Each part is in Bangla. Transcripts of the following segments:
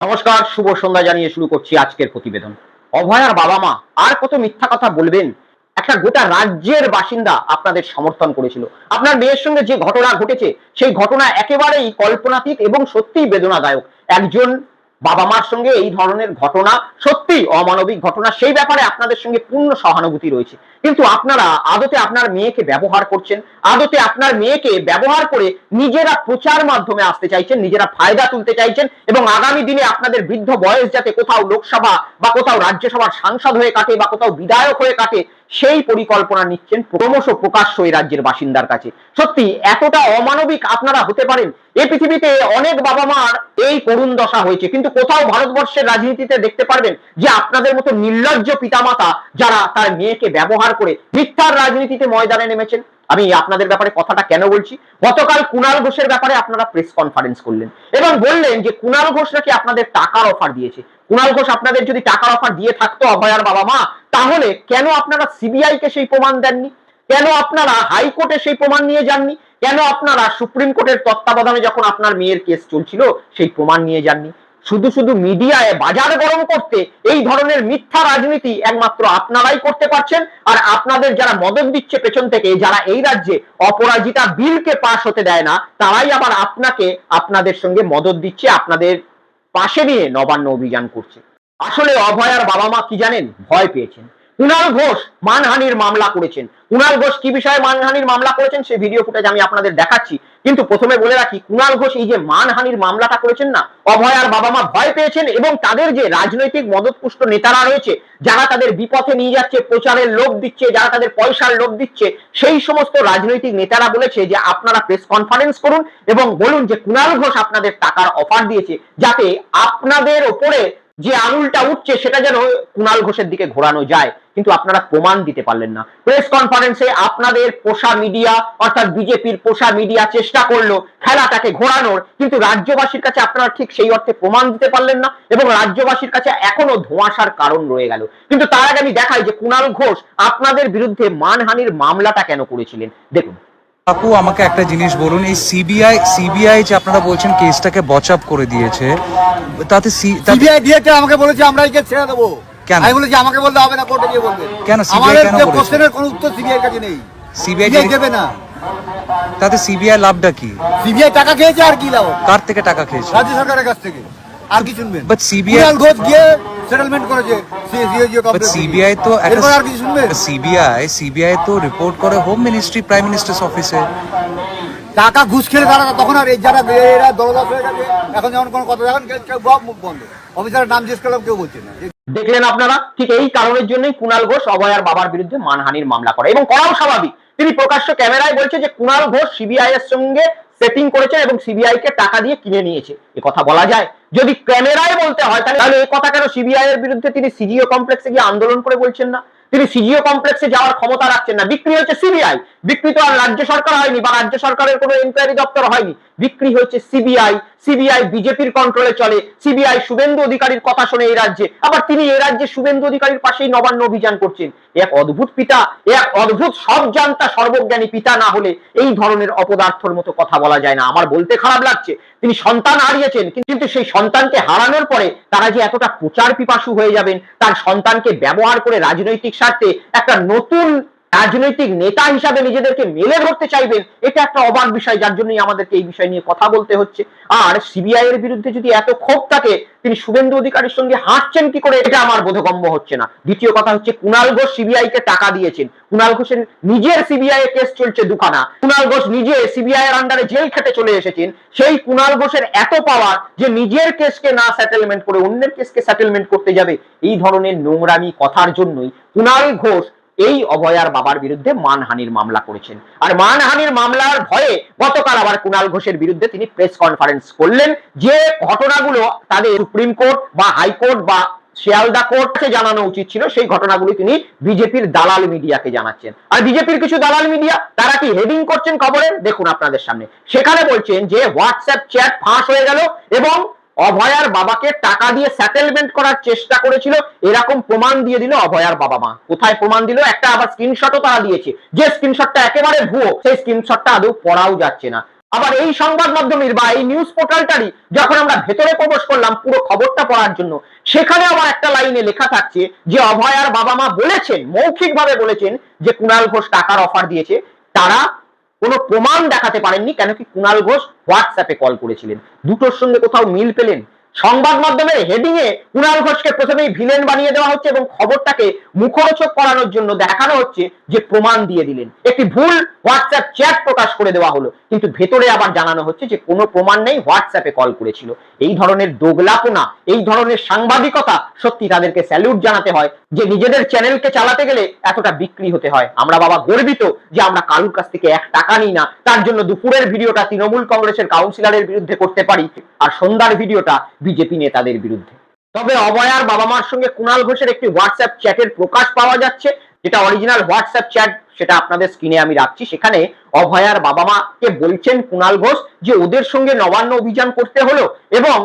নমস্কার, শুভ সন্ধ্যা জানিয়ে শুরু করছি আজকের প্রতিবেদন। অভয়ার বাবা মা আর কত মিথ্যা কথা বলবেন? একটা গোটা রাজ্যের বাসিন্দা আপনাদের সমর্থন করেছিল। আপনার মেয়ের সঙ্গে যে ঘটনা ঘটেছে, সেই ঘটনা একেবারেই কল্পনাতীত এবং সত্যিই বেদনাদায়ক। একজন বাবা মার সঙ্গে এই ধরনের ঘটনা সত্যি অমানবিক ঘটনা, সেই ব্যাপারে আপনাদের সঙ্গে পূর্ণ সহানুভূতি রয়েছে। কিন্তু আপনারা আদতে আপনার মেয়েকে ব্যবহার করছেন, আদতে আপনার মেয়েকে ব্যবহার করে নিজেরা প্রচার মাধ্যমে আসতে চাইছেন, নিজেরা ফায়দা তুলতে চাইছেন এবং আগামী দিনে আপনাদের বৃদ্ধ বয়স যাতে কোথাও লোকসভা বা কোথাও রাজ্যসভার সাংসদ হয়ে কাটে বা কোথাও বিধায়ক হয়ে কাটে সেই পরিকল্পনা নিচ্ছেন ক্রমশ প্রকাশ্য এই রাজ্যের বাসিন্দার কাছে। সত্যি, এতটা অমানবিক আপনারা হতে পারেন। এ পৃথিবীতে অনেক বাবা মার এই করুণ দশা হয়েছে। কিন্তু কোথাও ভারতবর্ষের রাজনীতিতে দেখতে পারবেন যে আপনাদের মতো নির্লজ্জ পিতামাতা যারা তার মেয়েকে ব্যবহার করে মিথ্যার রাজনীতিতে ময়দানে নেমেছেন। আমি আপনাদের ব্যাপারে কথাটা কেন বলছি? গতকাল কুণাল ঘোষের ব্যাপারে আপনারা প্রেস কনফারেন্স করলেন এবং বললেন যে কুণাল ঘোষ নাকি আপনাদের টাকার অফার দিয়েছে। কুণাল ঘোষ, আপনাদের যদি টাকার অফার দিয়ে থাকতো অভয়ার বাবা মা, তাহলে কেন আপনারা সিবিআই কে সেই প্রমাণ দেননি? কেন আপনারা হাইকোর্টে সেই প্রমাণ নিয়ে যাননি? কেন আপনারা সুপ্রিম কোর্টের তত্ত্বাবধানে যখন আপনার মেয়ের কেস চলছিল, সেই প্রমাণ নিয়ে যাননি? শুধু শুধু মিডিয়ায় বাজার গরম করতে এই ধরনের মিথ্যা রাজনীতি একমাত্র আপনারাই করতে পারছেন। আর আপনাদের যারা মদত দিচ্ছে পেছন থেকে, যারা এই রাজ্যে অপরাজিতা বিলকে পাশ হতে দেয় না, তারাই আবার আপনাকে, আপনাদের সঙ্গে মদত দিচ্ছে, আপনাদের পাশে নিয়ে নবান্ন অভিযান করছে। আসলে অভয়ার বাবা মা কি জানেন? ভয় পেয়েছেন। কুণাল ঘোষ মানহানির মামলা করেছেন। কুণাল ঘোষ কি বিষয়ে মানহানির মামলা করেছেন সেই ভিডিও ফুটেজ আমি আপনাদের দেখাচ্ছি। কিন্তু প্রথমে বলে রাখি কুণাল ঘোষ এই যে মানহানির মামলাটা করেছেন না, অভয় আর বাবা মা ভয় পেয়েছেন এবং তাদের যে রাজনৈতিক মদতপুষ্ট নেতারা রয়েছে, যারা তাদের বিপথে নিয়ে যাচ্ছে, প্রচারের লোভ দিচ্ছে, যারা তাদের পয়সার লোভ দিচ্ছে, সেই সমস্ত রাজনৈতিক নেতারা বলেছে যে আপনারা প্রেস কনফারেন্স করুন এবং বলুন যে কুণাল ঘোষ আপনাদের টাকার অফার দিয়েছে, যাতে আপনাদের ওপরে যে আঙুলটা উঠছে সেটা যেন কুণাল ঘোষের দিকে ঘোরানো যায়, কিন্তু আপনারা প্রমাণ দিতে পারলেন না। প্রেস কনফারেন্সে আপনাদের পোষা মিডিয়া, অর্থাৎ বিজেপির পোষা মিডিয়া চেষ্টা করল খেলাটাকে ঘোরানোর, কিন্তু রাজ্যবাসীর কাছে আপনারা ঠিক সেই অর্থে প্রমাণ দিতে পারলেন না, এবং রাজ্যবাসীর কাছে এখনও ধোঁয়াশার কারণ রয়ে গেল। কিন্তু তার আগে আমি দেখাই যে কুণাল ঘোষ আপনাদের বিরুদ্ধে মানহানির মামলাটা কেন করেছিলেন? দেখুন। আপু আমাকে একটা জিনিস বলুন এই সিবিআই সিবিআই যে আপনারা বলছেন কেসটাকে বচ আপ করে দিয়েছে তাতে সিবিআই দিয়েছে আমাকে বলেছে আমরা একে ছেড়ে দেবো। কেন? আমি বলেছি আমাকে বলতে হবে না কোর্টে গিয়ে বলবে। কেন? আমাদের কেন বলেছে? কোশ্চেনের কোনো উত্তর সিবিআই কাছে নেই। সিবিআই সিবিআই দেবে না। তাতে সিবিআই লাভটা কি? সিবিআই টাকা খেয়েছে আর কি লাভ? কার থেকে টাকা খেয়েছে? রাজ্য সরকারের কাছ থেকে। আর কি শুনবেন? CBI কুণাল ঘোষ গিয়ে সেটেলমেন্ট করেছে। সিবিআই তো আর কিছু শুনবেন? সিবিআই সিবিআই তো রিপোর্ট করে হোম মিনিস্ট্রি প্রাইম মিনিস্টার্স অফিসে টাকা ঘুষ খেলে তারা তখন আর এই যারা এরা দলদাস হয়ে গেছে এখন যেমন কোনো কথা কেউ মুখ বন্ধ। অফিসারের নাম জিজ্ঞেস করলাম কেউ বলছে না। দেখলেন আপনারা? ঠিক এই কারণের জন্যই কুণাল ঘোষ অভয়ার বাবার বিরুদ্ধে মানহানির মামলা করে। এবং করাও স্বাভাবিক। তিনি প্রকাশ্য ক্যামেরায় বলছে যে কুণাল ঘোষ সিবিআই এর সঙ্গে সেটিং করেছেন এবং সিবিআই কে টাকা দিয়ে কিনে নিয়েছে। এ কথা বলা যায়। যদি ক্যামেরায় বলতে হয়, তাহলে তাহলে এই কথা কেন সিবিআই এর বিরুদ্ধে তিনি সিজিও কমপ্লেক্সে গিয়ে আন্দোলন করে বলছেন না? তিনি সিজিও কমপ্লেক্সে যাওয়ার ক্ষমতা রাখছেন না। বিক্রি হচ্ছে সিবিআই বিক্রি তো আর রাজ্য সরকার হয়নি বা রাজ্য সরকারের কোনো এনকোয়ারি দপ্তর হয়নি। বিক্রি হচ্ছে সিবিআই সিবিআই বিজেপির কন্ট্রোলে চলে। সিবিআই শুভেন্দু অধিকারীর কথা শুনে এই রাজ্যে। আবার তিনি এই রাজ্যে শুভেন্দু অধিকারীর পাশেই নবান্ন অভিযান করছেন। এক অদ্ভুত পিতা, এক অদ্ভুত সব জানতা সর্বজ্ঞানী পিতা না হলে এই ধরনের অপদার্থর মতো কথা বলা যায় না। আমার বলতে খারাপ লাগছে। তিনি সন্তান হারিয়েছেন, কিন্তু সেই সন্তানকে হারানোর পরে তারা যে এতটা প্রচার পিপাসু হয়ে যাবেন, তার সন্তানকে ব্যবহার করে রাজনৈতিক স্বার্থে একটা নতুন রাজনৈতিক নেতা হিসাবে নিজেদেরকে মেলে ধরতে চাইবেন, এটা একটা অবাক বিষয়, যার জন্যই আমাদেরকে এই বিষয় নিয়ে কথা বলতে হচ্ছে। আর সিবিআই এর বিরুদ্ধে যদি এত ক্ষোভ থাকে, তিনি শুভেন্দু অধিকারীর সঙ্গে হাঁটছেন কি করে, এটা আমার বোধগম্য হচ্ছে না। দ্বিতীয় কথা হচ্ছে কুণাল ঘোষ সিবিআই কে টাকা দিয়েছেন। কুণাল ঘোষের নিজের সিবিআই এ কেস চলছে দুখানা। কুণাল ঘোষ নিজে সিবিআই এর আন্ডারে জেল খেটে চলে এসেছেন। সেই কুণাল ঘোষের এত পাওয়ার যে নিজের কেসকে না সেটেলমেন্ট করে অন্যের কেসকে সেটেলমেন্ট করতে যাবে, এই ধরনের নোংরামি কথার জন্যই কুণাল ঘোষ এই অভয়ার বাবার বিরুদ্ধে মানহানির মামলা করেছেন। আর মানহানির মামলার ভয়ে গতকাল আবার কুণাল ঘোষের বিরুদ্ধে তিনি প্রেস কনফারেন্স করলেন যে ঘটনাগুলো তাদের সুপ্রিম কোর্ট বা হাইকোর্ট বা শিয়ালদা কোর্টকে জানানো উচিত ছিল, সেই ঘটনাগুলি তিনি বিজেপির দালাল মিডিয়াকে জানাচ্ছেন। আর বিজেপির কিছু দালাল মিডিয়া, তারা কি হেডিং করছেন খবরে? দেখুন আপনাদের সামনে। সেখানে বলছেন যে হোয়াটসঅ্যাপ চ্যাট ফাঁস হয়ে গেল এবং অভয়ার বাবাকে টাকা দিয়ে সেটেলমেন্ট করার চেষ্টা করেছিল। এরকম প্রমাণ দিয়ে দিল অভয়ার বাবা মা। কোথায় প্রমাণ দিল? একটা আবার স্ক্রিনশটও তারা দিয়েছে। যে স্ক্রিনশটটা একেবারে ভুয়ো, সেই স্ক্রিনশটটা আদৌ পড়াও যাচ্ছে না। আবার এই সংবাদ মাধ্যমের বা এই নিউজ পোর্টালটারই যখন আমরা ভেতরে প্রবেশ করলাম পুরো খবরটা পড়ার জন্য, সেখানে আবার একটা লাইনে লেখা থাকছে যে অভয়ার বাবা মা বলেছেন, মৌখিকভাবে বলেছেন যে কুণাল ঘোষ টাকার অফার দিয়েছে। তারা কোনো প্রমাণ দেখাতে পারেননি, কেন কি কুণাল ঘোষ হোয়াটসঅ্যাপে কল করেছিলেন। দুটোর সঙ্গে কোথাও মিল পেলেন? সংবাদ মাধ্যমের হেডিং এ কুণাল ঘোষকে প্রথমেই ভিলেন বানিয়ে দেওয়া হচ্ছে এবং খবরটাকে মুখরোচক করানোর জন্য দেখানো হচ্ছে যে প্রমাণ দিয়ে দিলেন। একটি ভুল হোয়াটসঅ্যাপ চ্যাট প্রকাশ করে দেওয়া হলো, কিন্তু ভেতরে আবার জানানো হচ্ছে যে কোনো প্রমাণ নেই হোয়াটসঅ্যাপে কল করেছিল। এই ধরনের দোগলাপনা, এই ধরনের সাংবাদিকতা সত্যি তাদেরকে স্যালুট জানাতে হয়, যে নিজেদের চ্যানেলকে চালাতে গেলে এতটা বিক্রি হতে হয়। আমরা বাবা গর্বিত যে আমরা কারুর কাছ থেকে এক টাকা নিই না, তার জন্য দুপুরের ভিডিওটা তৃণমূল কংগ্রেসের কাউন্সিলরের বিরুদ্ধে করতে পারি, আর সন্ধ্যার ভিডিওটা বিজেপি নেতাদের বিরুদ্ধে। তবে অবয়ার বাবা মার সঙ্গে কুণাল ঘোষের একটি হোয়াটসঅ্যাপ চ্যাটের প্রকাশ পাওয়া যাচ্ছে। যেটা অরিজিনাল হোয়াটসঅ্যাপ চ্যাট সেটা আপনাদের স্ক্রিনে আমি রাখছি। সেখানে অভয়ার বাবা মাকে বলছেন কুণাল ঘোষ যে ওদের সঙ্গে নবান্ন অভিযান করতে হলো এবং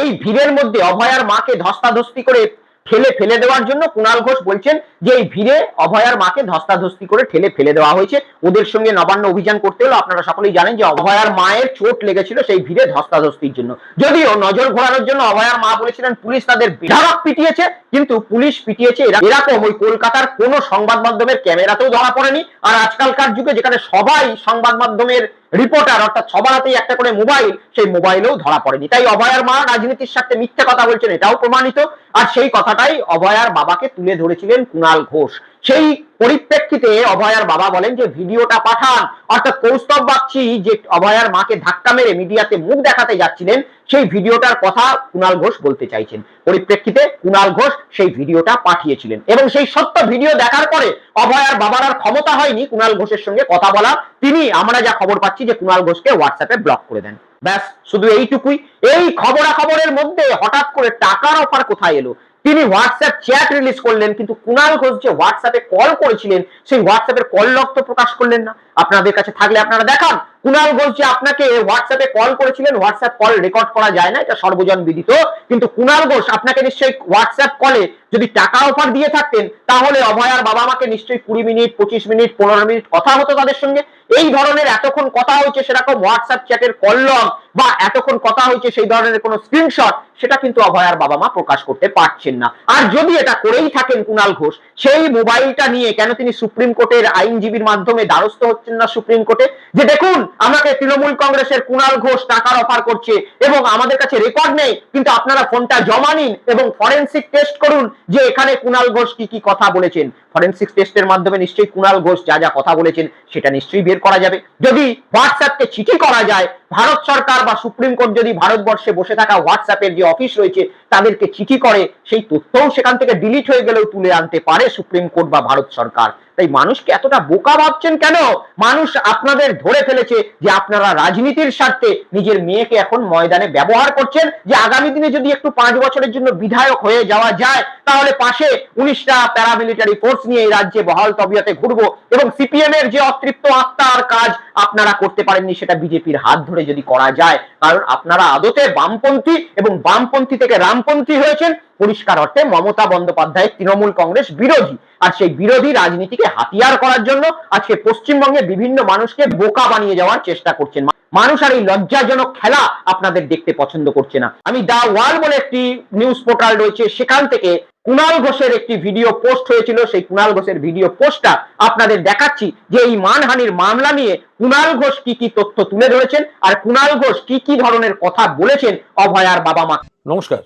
এই ভিড়ের মধ্যে অভয়ার মাকে ধস্তাধস্তি করে ঠেলে ফেলে দেওয়ার জন্য কুণাল ঘোষ বলছেন যে এই ভিড়ে অভয়ার মাকে ধস্তাধস্তি করে ঠেলে ফেলে দেওয়া হয়েছে। ওদের সঙ্গে নবান্ন অভিযান করতে হলো আপনারা সকলেই জানেন যে অভয়ার মায়ের চোট লেগেছিল সেই ভিড়ে ধস্তাধস্তির জন্য। যদিও নজর ঘোরানোর জন্য অভয়ার মা বলেছিলেন, পুলিশ তাদের বিধারক পিটিয়েছে, কিন্তু পুলিশ পিটিয়েছে এরা- এরকম ওই কলকাতার কোনো সংবাদ মাধ্যমের ক্যামেরাতেও ধরা পড়েনি। আর আজকালকার যুগে যেখানে সবাই সংবাদ মাধ্যমের রিপোর্টার অর্থাৎ সবার হাতেই একটা করে মোবাইল সেই মোবাইলেও ধরা পড়েনি। তাই অভয়ার মা রাজনীতির সাথে মিথ্যে কথা বলছেন, এটাও প্রমাণিত। আর সেই কথাটাই অভয়ার বাবাকে তুলে ধরেছিলেন কুণাল ঘোষ। সেই পরিপ্রেক্ষিতে অভয়ার বাবা বলেন যে, ভিডিওটা পাঠান। অর্থাৎ কৌস্তব বাগচি যে অভয়ার মাকে ধাক্কা মেরে মিডিয়াতে মুখ দেখাতে যাচ্ছিলেন, সেই ভিডিওটার কথা কুণাল ঘোষ বলতে চাইছেন। পরিপ্রেক্ষিতে কুণাল ঘোষ সেই ভিডিওটা পাঠিয়েছিলেন এবং সেই সত্য ভিডিও দেখার পরে অভয়ার বাবার আর ক্ষমতা হয়নি কুণাল ঘোষের সঙ্গে কথা বলা তিনি, আমরা যা খবর পাচ্ছি যে কুণাল ঘোষকে হোয়াটসঅ্যাপে ব্লক করে দেন। ব্যাস, শুধু এইটুকুই। এই খবরাখবরের মধ্যে হঠাৎ করে টাকার অফার কোথায় এলো? তিনি হোয়াটসঅ্যাপ চ্যাট রিলিজ করলেন, কিন্তু কুণাল ঘোষ যে হোয়াটসঅ্যাপে কল করেছিলেন, সেই হোয়াটসঅ্যাপের কল লগ তো প্রকাশ করলেন না। আপনাদের কাছে থাকলে আপনারা দেখান। ঘোষ যে আপনাকে হোয়াটসঅ্যাপে কল করেছিলেন হোয়াটসঅ্যাপ কল রেকর্ড করা যায় না, এটা সর্বজন বিদিত। কিন্তু কুনাল ঘোষ, আপনাকে নিশ্চয়ই হোয়াটসঅ্যাপ কলে যদি টাকা অফার দিয়ে থাকতেন, তাহলে অভয়ার বাবা মাকে নিশ্চয়ই কুড়ি মিনিট, পঁচিশ মিনিট, পনেরো মিনিট কথা হতো তাদের সঙ্গে। এই ধরনের এতক্ষণ কথা হয়েছে সেরকম হোয়াটসঅ্যাপ চ্যাটের কল লগ বা এতক্ষণ কথা হয়েছে সেই ধরনের কোনো স্ক্রিনশট সেটা কিন্তু অভয়ার বাবা মা প্রকাশ করতে পারছেন না। আর যদি এটা করেই থাকেন কুণাল ঘোষ, সেই মোবাইলটা নিয়ে কেন তিনি সুপ্রিম কোর্টের আইনজীবীর মাধ্যমে দ্বারস্থ হচ্ছেন না সুপ্রিম কোর্টে? যে দেখুন আমাকে তৃণমূল কংগ্রেসের কুণাল ঘোষ টাকার অফার করছে এবং আমাদের কাছে রেকর্ড নেই, কিন্তু আপনারা ফোনটা জমা নিন এবং ফরেন্সিক টেস্ট করুন যে এখানে কুণাল ঘোষ কি কি কথা বলেছেন। ফরেন্সিক টেস্টের মাধ্যমে নিশ্চয়ই কুণাল ঘোষ যা যা কথা বলেছেন, সেটা নিশ্চয়ই বের করা যাবে। যদি হোয়াটসঅ্যাপকে চিঠি করা যায় ভারত সরকার বা সুপ্রিম কোর্ট যদি ভারতবর্ষে বসে থাকা হোয়াটসঅ্যাপের যে অফিস রয়েছে, তাদেরকে চিঠি করে, সেই তথ্যও সেখান থেকে ডিলিট হয়ে গেলেও তুলে আনতে পারে সুপ্রিম কোর্ট বা ভারত সরকার। তাই মানুষকে এতটা বোকা ভাবছেন কেন? মানুষ আপনাদের ধরে ফেলেছে যে আপনারা রাজনীতির স্বার্থে নিজের মেয়েকে এখন ময়দানে ব্যবহার করছেন, যে আগামী দিনে যদি একটু পাঁচ বছরের জন্য বিধায়ক হয়ে যাওয়া যায়, তাহলে পাশে উনিশটা প্যারামিলিটারি ফোর্স নিয়ে এই রাজ্যে বহাল তবিয়াতে ঘুরবো এবং সিপিএম এর যে অতৃপ্ত আত্মার কাজ আপনারা করতে পারেননি, সেটা বিজেপির হাত ধরে যদি করা যায়, কারণ আপনারা আদতে বামপন্থী এবং বামপন্থী থেকে রামপন্থী হয়েছেন, পরিষ্কার অর্থে মমতা বন্দ্যোপাধ্যায়ের তৃণমূল কংগ্রেস বিরোধী। আর সেই বিরোধী রাজনীতিকে হাতিয়ার করার জন্য আজকে পশ্চিমবঙ্গে বিভিন্ন মানুষকে বোকা বানিয়ে যাওয়ার চেষ্টা করছেন। মানুষ আর এই লজ্জাজনক খেলা আপনাদের দেখতে পছন্দ করছে না। আমি দা ওয়াল বলে একটি নিউজ পোর্টাল রয়েছে, সেখান থেকে কুণাল ঘোষের একটি ভিডিও পোস্ট হয়েছিল। সেই কুণাল ঘোষের ভিডিও পোস্টটা আপনাদের দেখাচ্ছি যে এই মানহানির মামলা নিয়ে কুণাল ঘোষ কি কি তথ্য তুলে ধরেছেন আর কুণাল ঘোষ কি কি ধরনের কথা বলেছেন অভয়ার বাবা মা। নমস্কার,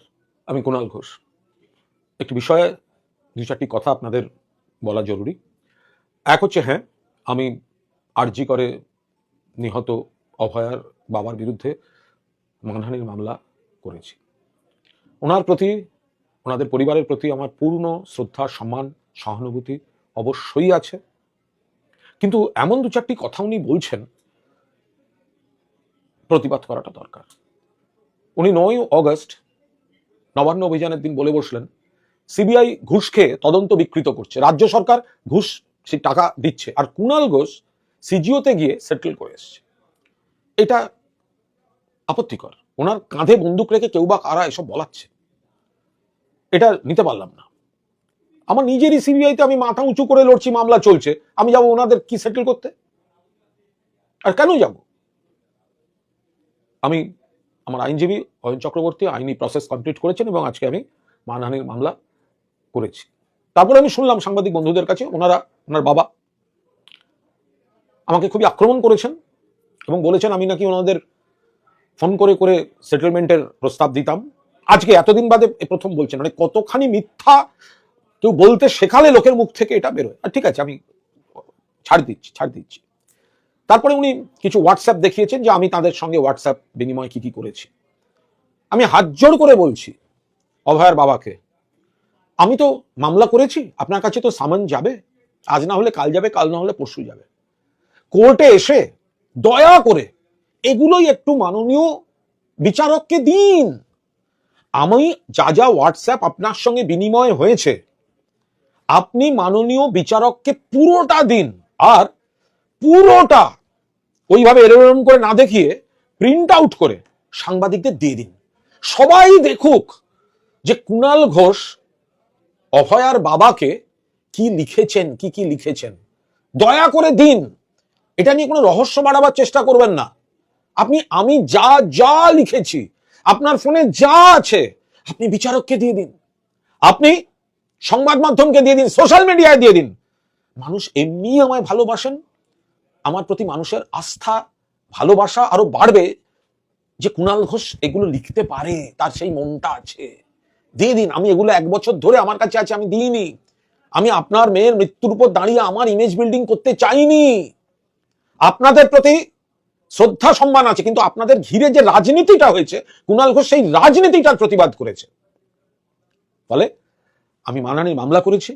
আমি কুণাল ঘোষ। একটি বিষয়ে দু চারটি কথা আপনাদের বলা জরুরি। এক হচ্ছে হ্যাঁ আমি আরজি করে নিহত অভয়ার বাবার বিরুদ্ধে মানহানির মামলা করেছি। ওনার প্রতি ওনাদের পরিবারের প্রতি আমার পূর্ণ শ্রদ্ধা, সম্মান, সহানুভূতি অবশ্যই আছে। কিন্তু এমন দু চারটি কথা উনি বলছেন, প্রতিবাদ করাটা দরকার। উনি নয় অগস্ট নবান্ন অভিযানের দিন বলে বসলেন, সিবিআই ঘুষ খেয়ে তদন্ত বিকৃত করছে। রাজ্য সরকার ঘুষ, সেই টাকা দিচ্ছে। আর কুণাল ঘোষ সিজিওতে গিয়ে সেটেল করে এসছে। এটা আপত্তিকর। ওনার কাঁধে বন্দুক রেখে কেউ বা কারা এসব বলাচ্ছে? এটা নিতে পারলাম না। আমার নিজেরই সিবিআইতে আমি মাথা উঁচু করে লড়ছি, মামলা চলছে। আমি যাব ওনাদের কি সেটেল করতে? আর কেন যাব? আমি, আমার আইনজীবী অয়ন চক্রবর্তী আইনি প্রসেস কমপ্লিট করেছেন এবং আজকে আমি মানহানির মামলা করেছি। তারপরে আমি শুনলাম সাংবাদিক বন্ধুদের কাছে, ওনারা, ওনার বাবা আমাকে খুবই আক্রমণ করেছেন এবং বলেছেন, আমি নাকি ওনাদের ফোন করে করে সেটেলমেন্টের প্রস্তাব দিতাম। আজকে এতদিন বাদে প্রথম বলছেন মানে কতখানি মিথ্যা কেউ বলতে শেখালে লোকের মুখ থেকে এটা বেরোয় আর ঠিক আছে, আমি ছাড় দিচ্ছি ছাড় দিচ্ছি। তারপরে উনি কিছু হোয়াটসঅ্যাপ দেখিয়েছেন যে আমি তাদের সঙ্গে হোয়াটসঅ্যাপ বিনিময় কি কি করেছি। আমি হাত জোড় করে বলছি, অভয়ার বাবাকে, আমি তো মামলা করেছি, আপনার কাছে তো সামান যাবে, আজ না হলে কাল যাবে, কাল না হলে পরশু যাবে। কোর্টে এসে দয়া করে এগুলোই একটু মাননীয় বিচারককে দিন। আমি যা যা হোয়াটসঅ্যাপ আপনার সঙ্গে বিনিময় হয়েছে, আপনি মাননীয় বিচারককে পুরোটা দিন। আর পুরোটা ওইভাবে এরম করে না দেখিয়ে প্রিন্ট আউট করে সাংবাদিকদের দিয়ে দিন। সবাই দেখুক যে কুণাল ঘোষ অভয়ার বাবাকে কি লিখেছেন, কি কি লিখেছেন। দয়া করে দিন। এটা নিয়ে কোনো রহস্য বাড়াবার চেষ্টা করবেন না। আপনি, আমি যা যা লিখেছি আপনার ফোনে যা আছে, আপনি বিচারককে দিয়ে দিন। আপনি সংবাদ মাধ্যমকে দিয়ে দিন, সোশ্যাল মিডিয়ায় দিয়ে দিন। মানুষ এমনি আমায় ভালোবাসেন, আমার প্রতি মানুষের আস্থা, ভালোবাসা আরও বাড়বে যে কুণাল ঘোষ এগুলো লিখতে পারে, তার সেই মনটা আছে। দিয়ে দিন, আমি এগুলো এক বছর ধরে আমার কাছে আছে, আমি দিইনি। আমি আপনার মেয়ের মৃত্যুর উপর দাঁড়িয়ে আমার ইমেজ বিল্ডিং করতে চাইনি। আপনাদের প্রতি শ্রদ্ধা সম্মান আছে, কিন্তু আপনাদের ঘিরে যে রাজনীতিটা হয়েছে, কুণাল ঘোষ সেই রাজনীতিটার প্রতিবাদ করেছে। ফলে আমি মানানির মামলা করেছি,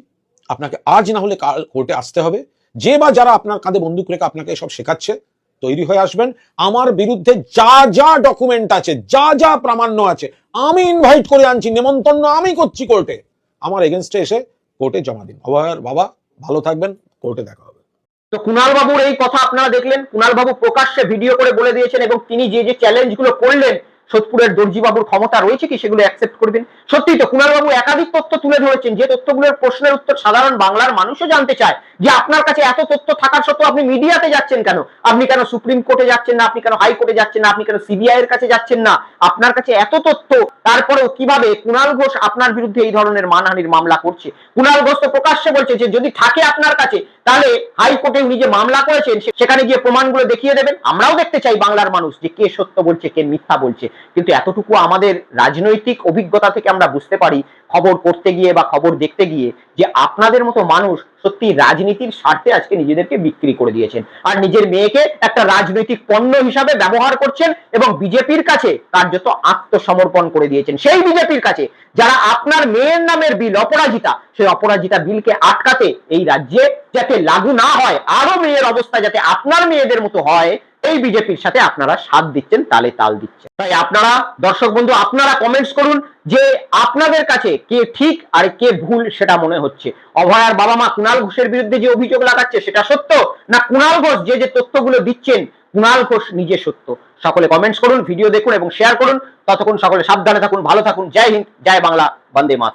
আপনাকে আজ না হলে কাল কোর্টে আসতে হবে। যে বা যারা আপনার কাঁধে বন্দুক রেখে আপনাকে সব শেখাচ্ছে, তৈরি হয়ে আসবেন। আমার বিরুদ্ধে যা যা ডকুমেন্ট আছে, যা যা প্রামাণ্য আছে, আমি ইনভাইট করে আনছি, নেমন্তন্ন আমি করছি কোর্টে। আমার এগেনস্টে এসে কোর্টে জমা দিন। অভয়ের বাবা, ভালো থাকবেন, কোর্টে দেখা তো কুণাল বাবুর এই কথা আপনারা দেখলেন। কুণাল বাবু প্রকাশ্যে ভিডিও করে বলে দিয়েছেন এবং তিনি যে যে চ্যালেঞ্জগুলো করলেন সোদপুরের দর্জি বাবুর ক্ষমতা রয়েছে কি সেগুলো অ্যাকসেপ্ট করবেন? সত্যি তো কুণাল বাবু একাধিক তথ্য তুলে ধরেছেন, যে তথ্যগুলোর প্রশ্নের উত্তর সাধারণ বাংলার মানুষও জানতে চায়, যে আপনার কাছে এত তথ্য থাকার সত্ত্বেও আপনি মিডিয়াতে যাচ্ছেন কেন? আপনি কেন সুপ্রিম কোর্টে যাচ্ছেন না? আপনি কেন হাইকোর্টে যাচ্ছেন না? আপনি কেন সিবিআই এর কাছে যাচ্ছেন না? আপনার কাছে এত তথ্য, তারপরেও কীভাবে কুণাল ঘোষ আপনার বিরুদ্ধে এই ধরনের মানহানির মামলা করছে? কুণাল ঘোষ তো প্রকাশ্যে বলছে যে যদি থাকে আপনার কাছে, তাহলে হাইকোর্টে উনি যে মামলা করেছেন সেখানে গিয়ে প্রমাণগুলো দেখিয়ে দেবেন। আমরাও দেখতে চাই বাংলার মানুষ যে কে সত্য বলছে, কে মিথ্যা বলছে। কিন্তু এতটুকু আমাদের রাজনৈতিক অভিজ্ঞতা থেকে আমরা বুঝতে পারি, খবর পড়তে গিয়ে বা খবর দেখতে গিয়ে যে আপনাদের মতো মানুষ সত্যি রাজনীতির স্বার্থে আজকে নিজেদেরকে বিক্রি করে দিয়েছেন। আর নিজের মেয়েকে একটা রাজনৈতিক পণ্য হিসাবে ব্যবহার করছেন এবং বিজেপির কাছে কার্যত আত্মসমর্পণ করে দিয়েছেন। সেই বিজেপির কাছে যারা আপনার মেয়ের নামের বিল, অপরাজিতা, সেই অপরাজিতা বিলকে আটকাতে এই রাজ্যে যাতে লাগু না হয় আরও মেয়ের অবস্থা যাতে আপনার মেয়েদের মতো হয় এই বিজেপির সাথে আপনারা সাথ দিচ্ছেন, তালে তাল দিচ্ছেন। তাই আপনারা, দর্শক বন্ধু, আপনারা কমেন্টস করুন যে আপনাদের কাছে কে ঠিক আর কে ভুল সেটা মনে হচ্ছে। অভয়ার বাবা মা কুণাল ঘোষের বিরুদ্ধে যে অভিযোগ লাগাচ্ছে, সেটা সত্য? না কুণাল ঘোষ যে যে তথ্যগুলো দিচ্ছেন কুণাল ঘোষ নিজে সত্য? সকলে কমেন্টস করুন ভিডিও দেখুন এবং শেয়ার করুন। ততক্ষণ সকলে সাবধানে থাকুন, ভালো থাকুন। জয় হিন্দ, জয় বাংলা, বন্দে মাতা